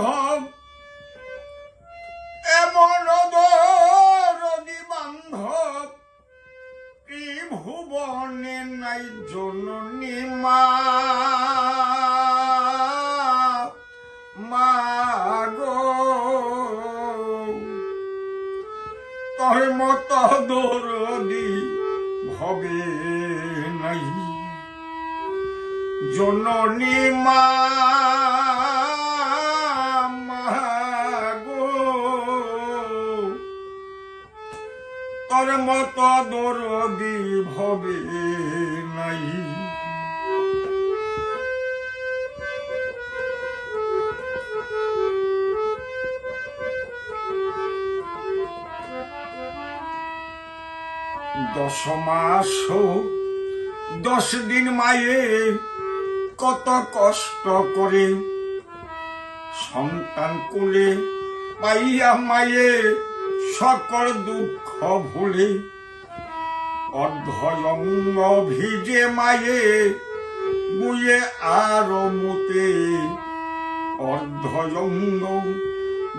বান্ধব এমন রদি বান্ধব কি ভুবনে নাই জননী মা। তর মত দরদি ভবে নাই। জননী মা। মত দরদি ভবে নাই। দশ মাস দশ দিন মায়ে কত কষ্ট করে সন্তান কোলে পাইয়া মায়ে সকল দুঃখ ভুলে অর্ধয়ঙ্গ ভিজে মায়ে বুয়ে আর মুতে। অর্ধয়ঙ্গ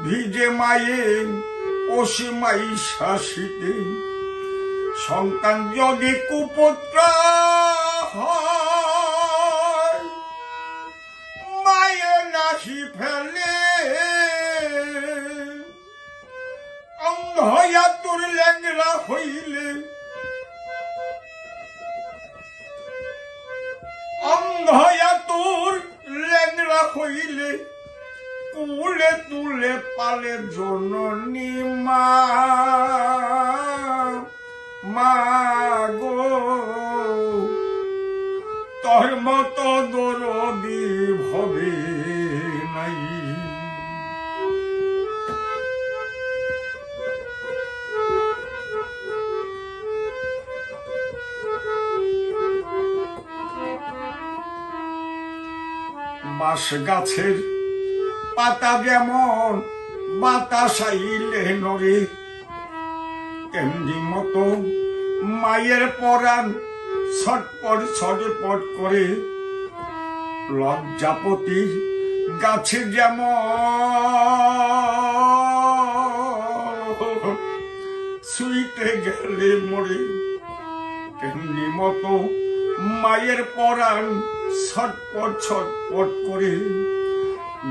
ভিজে মায়ে অসীমাই শাসিতে। সন্তান যদি কুপুত্র মায়ে নাহি ফেলে। অন্ধয়া হইলে অন্ধয়া তোর ল্যাংরা হইলে তুলে তুলে পালে জননী মা। মা গো, তোর মতো দরদি ভবে বাঁশ গাছের পাতা যেমন বাতাস আইলে তেমনি মতো মায়ের পরাণ ছটপট ছটপট করে। লজ্জাপতি গাছে যেমন শুইতে গেলে মরে, তেমনি মতো মায়ের পরাণ ছটপট ছটপট করে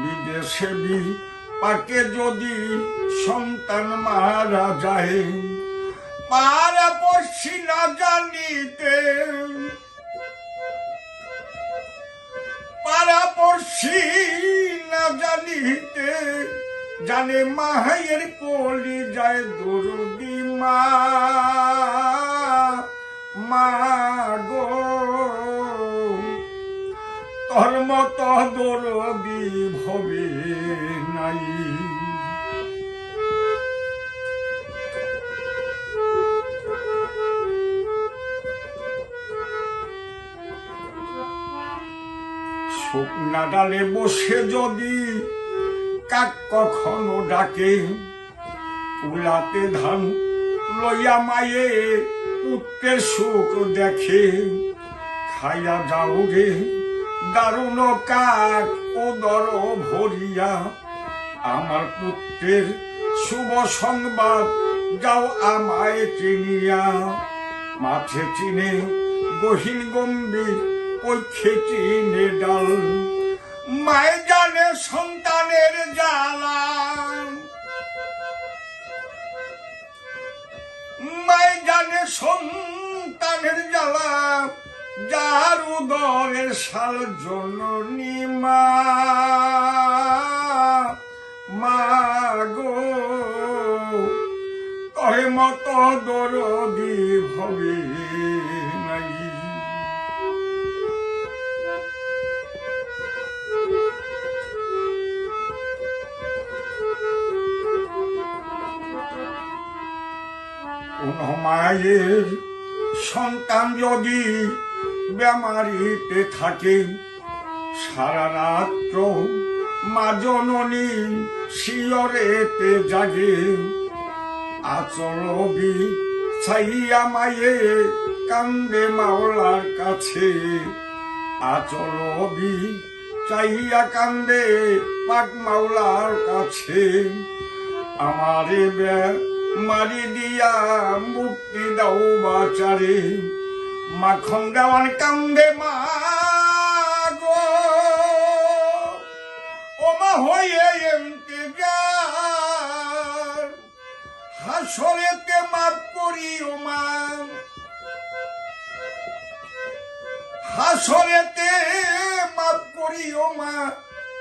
বিদেশে বি পাকে যদি সন্তান মারা যায় পারা পড়ছি না জানিতে। পারা না জানিতে, জানে মায়ের কলি যায় দরদি মা। মা গো তোর মত দরদি ভবে নাই শুকনা ডালে বসে যদি কাক কখনো ডাকে কুলাতে ধান লইয়া মায়ে পুত্রের সুখ দেখে খাইয়া যাও রে দারুণ কাক উদর ভরিয়া আমার পুত্রের শুভ সংবাদ যাও আমায় চিনিয়া। মাঠে চিনে গহীন গম্ভীর পক্ষে চিনে ডাল। মায় জানে সন্তানের জ্বালা। মায় জানে সন্তানের জ্বালা। যার উদরের সাল জননী মা গো তহে মত দরদি ভবে নাই। সন্তান যদি বেমারিতে থাকে। সারা রাত্র মা জননী শিয়রেতে জাগে। আচরবি ছাইয়া মায়ে কান্দে মাওলার কাছে। আচরবি চাইয়া কান্দে পাক মাওলার কাছে। আমারে মারি দিয়া মুক্তি দাও বাচারে। মাখন দেওয়ান কান্দে মা গো ও মা এমতে হাস হাসরেতে মাফ করিও মা হাসরেতে মাফ করিও মা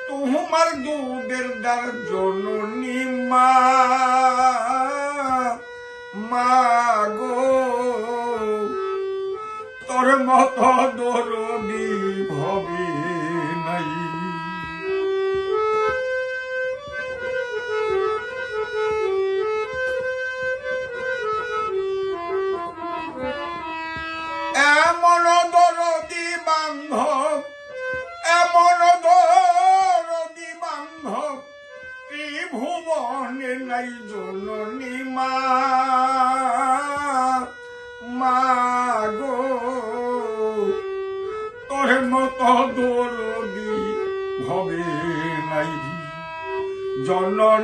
তোমার দুধের দ্বার জননী মা। মা গো মত দরদি ভবে নাই। এমন দরদি বান্ধব এমন দরদি বান্ধব ত্রিভুবনে নাই জননী মা।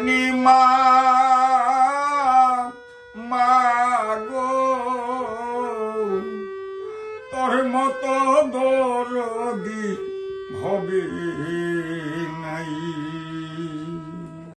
জননী